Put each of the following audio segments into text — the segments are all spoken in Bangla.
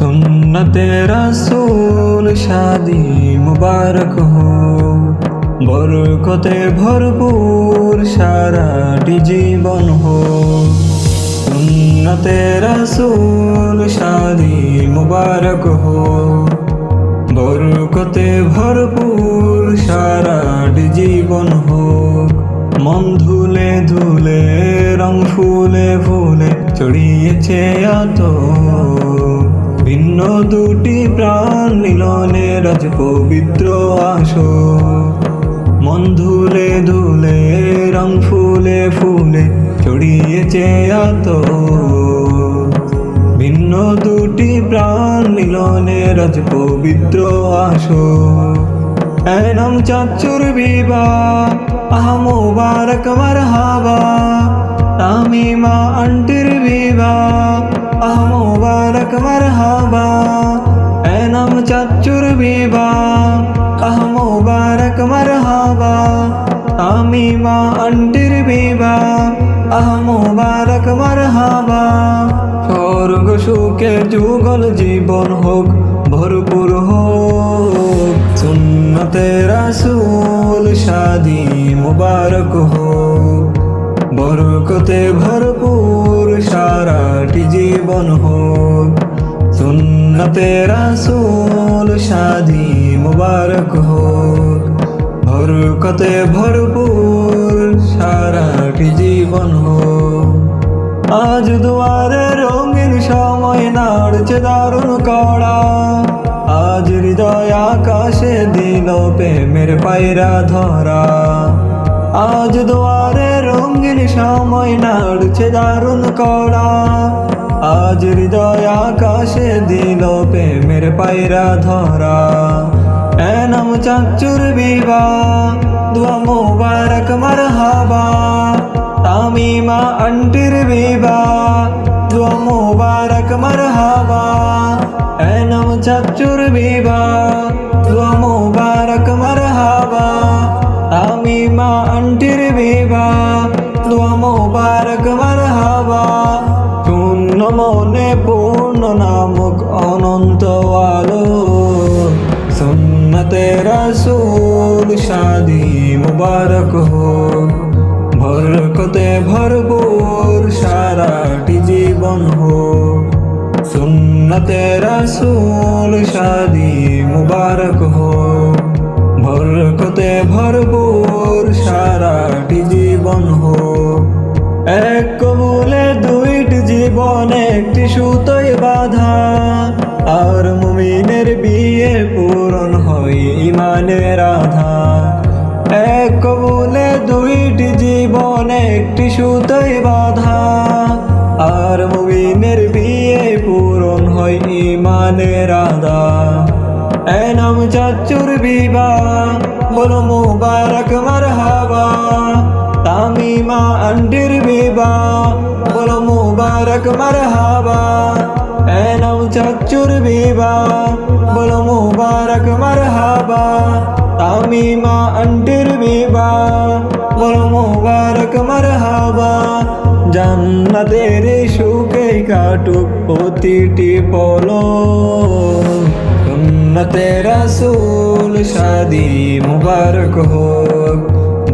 সুন্নতে রসুল শাদি মুবারক হো। বরকতে ভরপুর সারাটি জীবন হো। সুন্নতে রসুল শাদি মুবারক হো। বরকতে ভরপুর সারাটি জীবন হোক মন ধুলে ধুলে, রং ফুলে ফুলে, ছড়িয়েছে এত ভিন্ন দুটি প্রাণ মিলনে রাজ পবিত্র আসো। মন ধুলে ধুলে, রং ফুলে ফুলে ছড়িয়েছে এত ভিন্ন দুটি প্রাণ মিলনে রাজ পবিত্র আসো। এনম চাচুর বিবা আহ মুবারক মারহাবা। তামিমা আন্টির বিবা আহ মুবারক মারহাবা এনম চাচুর বিবা আহ মুবারক মারহাবা তামিমা আন্টির বিবা, আহ মুবারক মারহাবা। স্বর্গ সুখের যুগল জীবন হোক, ভরপুর হোক সুন্নতে রাসূল শাদি মুবারক হোক। বরকতে ভরপুর সারাটি জীবন হোক। সুন্নতে রাসূল শাদি মুবারক হোক। বরকতে ভরপুর সারাটি জীবন হোক। আজ দুয়ারে রঙিন সময় নাড়ছে দারুণ কড়া। আজ হৃদয় আকাশে দিল প্রেমের পায়রা ধরা। আজ দুয়ারে রঙিন সময় নাড়ছে দারুণ কড়া। আজ হৃদয় আকাশে দিল প্রেমের পায়রা ধরা। এনম চাচুর বিবা দুয়া মুবারক মারহাবা। তামিমা আন্টির বিবা দুয়া মুবারক মারহাবা। এনম চাচুর বিবা আন্টির বিবা দুয়া মুবারক মারহাবা। শূন্য মনে, পূর্ণ নামক অনন্ত আলো। সুন্নতে রসুল, শাদি মুবারক হোক বরকতে ভরপুর, সারাটি জীবন হোক সুন্নতে রসুল, শাদি মুবারক হোক বরকতে ভরপুর হোক এক কবুলে দুইটি জীবন, একটি সুতোয় বাধা। আর মুমিনের বিয়ে পূরণ হয় ইমানের আধা এক কবুলে দুইটি জীবন, একটি সুতোয় বাধা। আর মুমিনের বিয়ে পূরণ হয় ইমানের আধা এনাম চাচুর বিবা বলো মুবারক মারহাবা। তামিমা আন্টির বিবা বলো মুবারক, মারহাবা। এনাম চাচুর বিবা বলো মুবারক, মারহাবা। তামিমা আন্টির বিবা বলো মুবারক, মারহাবা। জান্নাতের সুখে কাটুক প্রতিটি পলো সুন্নতে রাসূল শাদি মুবারক হোক।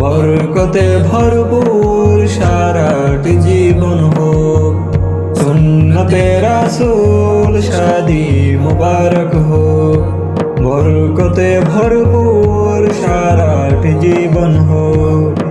বরকতে ভরপুর সারাটি জীবন হোক। সুন্নতে রাসুল শাদি মুবারক হোক। বরকতে ভরপুর সারাটি জীবন হোক।